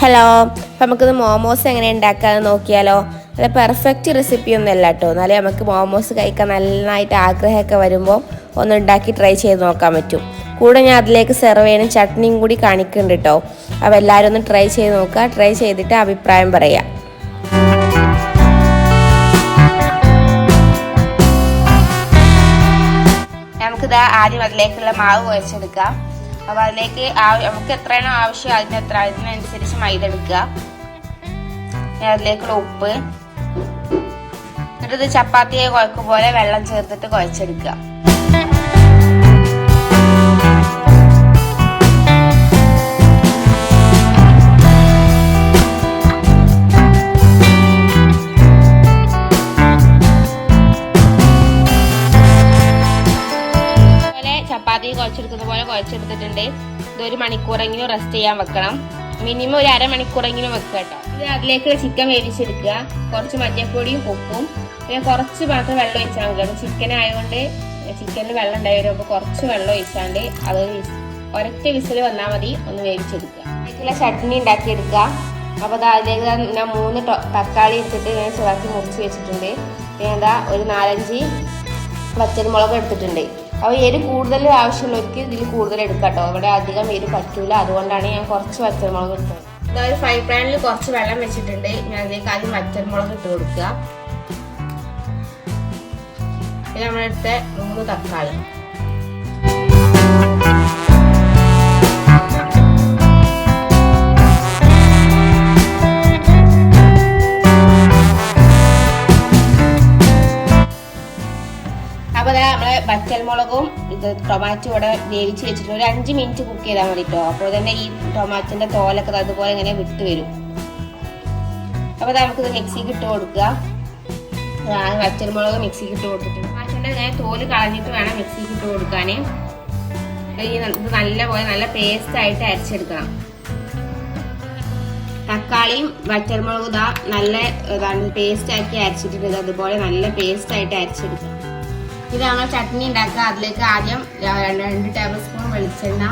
Hello അപ്പം നമുക്കിത് മോമോസ് എങ്ങനെ ഉണ്ടാക്കാമെന്ന് നോക്കിയാലോ? നല്ല പെർഫെക്റ്റ് റെസിപ്പി ഒന്നും അല്ല കേട്ടോ എന്നാലും നമുക്ക് മോമോസ് കഴിക്കാൻ നന്നായിട്ട് ആഗ്രഹമൊക്കെ വരുമ്പോൾ ഒന്ന് ഉണ്ടാക്കി ട്രൈ ചെയ്ത് നോക്കാൻ പറ്റും. കൂടെ ഞാൻ അതിലേക്ക് സെർവ് ചെയ്യുന്ന ചട്നിയും കൂടി കാണിക്കുന്നുണ്ട് കേട്ടോ അപ്പോൾ എല്ലാവരും ഒന്ന് ട്രൈ ചെയ്ത് നോക്കുക. ട്രൈ ചെയ്തിട്ട് അഭിപ്രായം പറയാം. നമുക്കിത് ആദ്യം അതിലേക്കുള്ള മാവ് കുഴച്ചെടുക്കാം. അപ്പോൾ അതിലേക്ക് നമുക്ക് എത്രയാണോ ആവശ്യം അതിന് എത്ര അതിനനുസരിച്ച് മൈദ എടുക്കുക. അതിലേക്കുള്ള ഉപ്പ്. എന്നിട്ട് ഇത് ചപ്പാത്തിയെ കുഴക്കും പോലെ വെള്ളം ചേർത്തിട്ട് കുഴച്ചെടുക്കുക. പോലെ ഇതൊരു മണിക്കൂറെങ്കിലും റെസ്റ്റ് ചെയ്യാൻ വെക്കണം. മിനിമം ഒരു അരമണിക്കൂറെങ്കിലും വെക്കുക കേട്ടോ ഇത് അതിലേക്ക് ചിക്കൻ വേവിച്ചെടുക്കുക. കുറച്ച് മഞ്ഞൾപ്പൊടിയും ഉപ്പും. പിന്നെ കുറച്ച് മാത്രം വെള്ളം ഒഴിച്ചാൽ മതി. ചിക്കൻ ആയതുകൊണ്ട് ചിക്കനിൽ വെള്ളം ഉണ്ടായി വരുമ്പോൾ കുറച്ച് വെള്ളം ഒഴിച്ചാണ്ട് അത് ഒരൊറ്റ വിസിൽ വന്നാൽ മതി. ഒന്ന് വേവിച്ചെടുക്കുക. അതിലേക്കുള്ള ചട്നി ഉണ്ടാക്കിയെടുക്കുക. അപ്പോൾ അത് അതിലേക്ക് ഞാൻ മൂന്ന് തക്കാളി എടുത്തിട്ട് ഞാൻ ചെറുതാക്കി മുറിച്ച് വെച്ചിട്ടുണ്ട്. പിന്നെ എന്താ ഒരു നാലഞ്ച് പച്ചമുളക് എടുത്തിട്ടുണ്ട്. അപ്പോൾ എരി കൂടുതൽ ആവശ്യമുള്ളവർക്ക് ഇതിൽ കൂടുതൽ എടുക്കാം കേട്ടോ ഇവിടെ അധികം എരി പറ്റൂല. അതുകൊണ്ടാണ് ഞാൻ കുറച്ച് പച്ചമുളക് ഇട്ടത്. ഇതാ ഒരു ഫ്രൈ പാനിൽ കുറച്ച് വെള്ളം വെച്ചിട്ടുണ്ട്. ഞാൻ അതിലേക്ക് ആദ്യം പച്ചമുളക് ഇട്ട് കൊടുക്കുക. പിന്നെ നമ്മളെടുത്ത മൂന്ന് തക്കാളി. വറ്റൽമുളകും ഇത് ടൊമാറ്റോ ഇവിടെ വേവിച്ച് വെച്ചിട്ട് ഒരു അഞ്ച് മിനിറ്റ് കുക്ക് ചെയ്താൽ മതി കേട്ടോ അപ്പോൾ തന്നെ ഈ ടൊമാറ്റോന്റെ തോലൊക്കെ അതുപോലെ ഇങ്ങനെ വിട്ട് വരും. അപ്പോൾ നമുക്കിത് മിക്സിക്ക് ഇട്ട് കൊടുക്കുക. വറ്റൽമുളക് മിക്സിക്ക് ഇട്ട് കൊടുത്തിട്ടുണ്ട്. ടൊമാറ്റോന്റെ ഇങ്ങനെ തോൽ കളഞ്ഞിട്ട് വേണം മിക്സിക്ക് ഇട്ട് കൊടുക്കാൻ. ഇത് നല്ല പോലെ നല്ല പേസ്റ്റ് ആയിട്ട് അരച്ചെടുക്കണം. തക്കാളിയും വറ്റൽമുളകും ഇതാ നല്ല പേസ്റ്റ് ആക്കി അരച്ചിട്ടുണ്ട്. അതുപോലെ നല്ല പേസ്റ്റ് ആയിട്ട് അരച്ചെടുക്കണം ഇതാണ് ചട്നി ഉണ്ടാക്കുക. അതിലേക്ക് ആദ്യം രണ്ട് ടേബിൾ സ്പൂൺ വെളിച്ചെണ്ണ.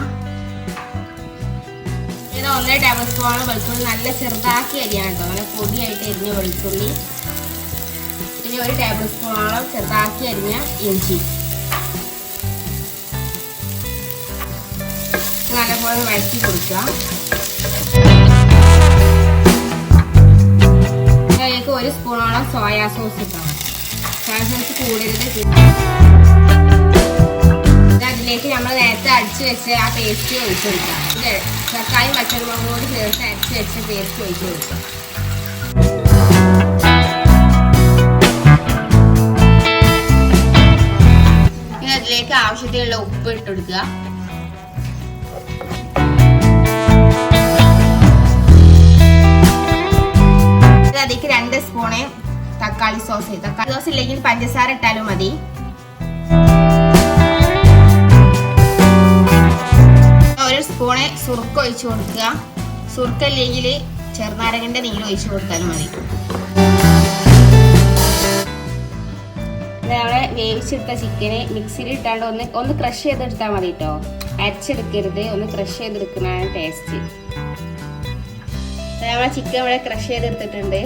ഇത് ഒന്നര ടേബിൾ സ്പൂൺ വെളുത്തുള്ളി. നല്ല ചെറുതാക്കി അരിയാണ് കേട്ടോ നല്ല പൊടിയായിട്ട് അരിഞ്ഞ വെളുത്തുള്ളി. ഇനി ഒരു ടേബിൾ സ്പൂണോളം ചെറുതാക്കി അരിഞ്ഞ ഇഞ്ചി. ഇത് നല്ലപോലെ വഴറ്റി കൊടുക്കുക. ഒരു സ്പൂണോളം സോയാ സോസ് ഇട്ടോ സോയാ സോസ് കൂടരുത് അതിലേക്ക് നമ്മൾ നേരത്തെ അടിച്ചു വെച്ച ആ പേസ്റ്റ് ഒഴിച്ചു കൊടുക്കാം. ഇത് തക്കാളിയും പച്ചമുളകും കൂടി ചേർത്ത് അരച്ച് വെച്ച പേസ്റ്റ് ഒഴിച്ചു കൊടുക്കാം. അതിലേക്ക് ആവശ്യത്തിനുള്ള ഉപ്പ് ഇട്ട് കൊടുക്കുക. അതിലേക്ക് രണ്ട് സ്പൂണ് തക്കാളി സോസ് തക്കാളി സോസ് ഇല്ലെങ്കിൽ പഞ്ചസാര ഇട്ടാലും മതി. ഒരു സ്പൂണ് സുറുക്ക ഒഴിച്ചു കൊടുക്കുക. സുറുക്ക ഇല്ലെങ്കിൽ ചെറുനാരകന്റെ നീര് ഒഴിച്ചു കൊടുത്താലും മതി. നമ്മളെ വേവിച്ചെടുത്ത ചിക്കന് മിക്സിയിൽ ഇട്ടാണ്ട് ഒന്ന് ഒന്ന് ക്രഷ് ചെയ്തെടുത്താൽ മതി കേട്ടോ അരച്ചെടുക്കരുത് ഒന്ന് ക്രഷ് ചെയ്തെടുക്കുന്നതാണ് ടേസ്റ്റ് നമ്മളെ ചിക്കൻ ഇവിടെ ക്രഷ് ചെയ്തെടുത്തിട്ടുണ്ട്.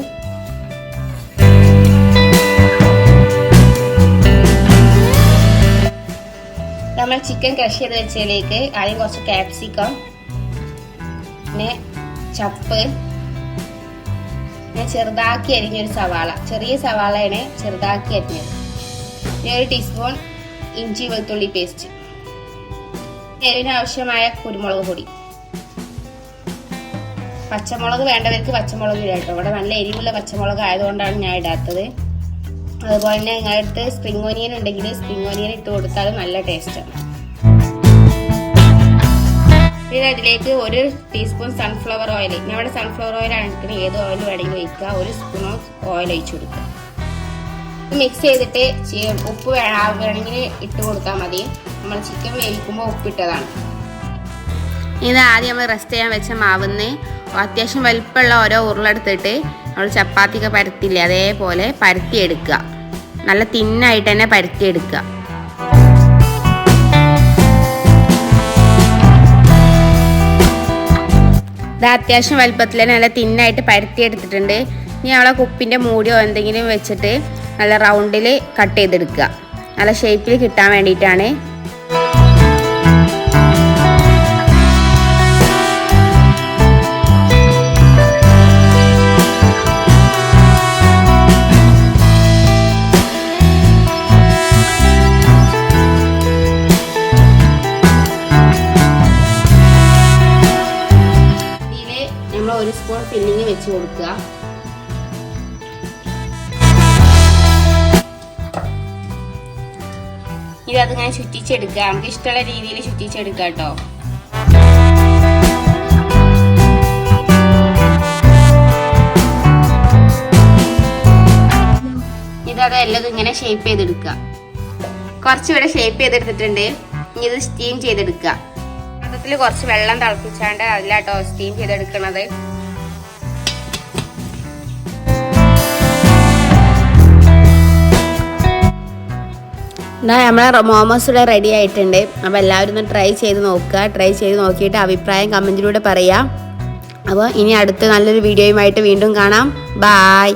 നമ്മൾ ചിക്കൻ ക്രഷ് ചെയ്ത് വെച്ചതിലേക്ക് ആദ്യം കുറച്ച് കാപ്സിക്കം പിന്നെ ചപ്പ് പിന്നെ ചെറുതാക്കി അരിഞ്ഞൊരു സവാള. ചെറിയ സവാളയാണ് ചെറുതാക്കി അരിഞ്ഞത്. പിന്നെ ഒരു ടീസ്പൂൺ ഇഞ്ചി വെളുത്തുള്ളി പേസ്റ്റ് ആവശ്യമായ കുരുമുളക് പൊടി. പച്ചമുളക് വേണ്ടവർക്ക് പച്ചമുളക് ഇടാം ഇവിടെ നല്ല എരിവുള്ള പച്ചമുളക് ആയതുകൊണ്ടാണ് ഞാൻ ഇടാത്തത്. അതുപോലെ തന്നെ നിങ്ങളുടെ അടുത്ത് സ്പ്രിംഗ് ഓനിയൻ ഉണ്ടെങ്കിൽ സ്പ്രിംഗ് ഓനിയൻ ഇട്ട് കൊടുത്താൽ നല്ല ടേസ്റ്റാണ് പിന്നെ അതിലേക്ക് ഒരു ടീസ്പൂൺ സൺഫ്ലവർ ഓയിൽ ഇവിടെ സൺഫ്ലവർ ഓയിലാണ് എടുക്കുന്നത്. ഏത് ഓയിൽ വേണമെങ്കിലും ഒഴിക്കുക. ഒരു സ്പൂൺ ഓയിൽ ഒഴിച്ചു കൊടുക്കുക. മിക്സ് ചെയ്തിട്ട് ഉപ്പ് വേണമെങ്കിൽ ഇട്ട് കൊടുത്താൽ മതി. നമ്മൾ ചിക്കൻ വേവിക്കുമ്പോൾ ഉപ്പിട്ടതാണ് ഇത് ആദ്യം നമ്മൾ റെസ്റ്റ് ചെയ്യാൻ വെച്ച മാവുന്ന് അത്യാവശ്യം വലിപ്പമുള്ള ഓരോ ഉരുളെടുത്തിട്ട് നമ്മൾ ചപ്പാത്തിയൊക്കെ പരത്തില്ലേ അതേപോലെ പരത്തിയെടുക്കുക. നല്ല തിന്നായിട്ട് തന്നെ പരത്തിയെടുക്കുക. ഇത് അത്യാവശ്യം വലുപ്പത്തിൽ നല്ല തിന്നായിട്ട് പരത്തി എടുത്തിട്ടുണ്ട് ഇനി നമ്മളെ കുപ്പിന്റെ മൂടിയോ എന്തെങ്കിലും വെച്ചിട്ട് നല്ല റൗണ്ടിൽ കട്ട് ചെയ്തെടുക്കുക. നല്ല ഷേപ്പിൽ കിട്ടാൻ വേണ്ടിയിട്ടാണ്. വെച്ച് കൊടുക്കുക. ഇത് ഞാൻ ചുറ്റിച്ചെടുക്കുക നമുക്ക് ഇഷ്ടമുള്ള രീതിയിൽ ചുറ്റിച്ചെടുക്കുക കേട്ടോ. ഇതത് എല്ലാം ഇങ്ങനെ ഷേപ്പ് ചെയ്തെടുക്കുക. കുറച്ച് ഇവിടെ ഷേപ്പ് ചെയ്തെടുത്തിട്ടുണ്ട്. ഇനി ഇത് സ്റ്റീം ചെയ്തെടുക്കുക. പാത്രത്തിൽ കുറച്ച് വെള്ളം തിളപ്പിച്ചാണ്ട് അതിലാട്ടോ സ്റ്റീം ചെയ്തെടുക്കണത്. എന്നാ നമ്മളെ മോമോസ് ഇവിടെ റെഡി ആയിട്ടുണ്ട്. അപ്പോൾ എല്ലാവരും ഒന്ന് ട്രൈ ചെയ്ത് നോക്കുക. ട്രൈ ചെയ്ത് നോക്കിയിട്ട് അഭിപ്രായം കമന്റിലൂടെ പറയാം. അപ്പോൾ ഇനി അടുത്ത നല്ലൊരു വീഡിയോയുമായിട്ട് വീണ്ടും കാണാം. ബായ്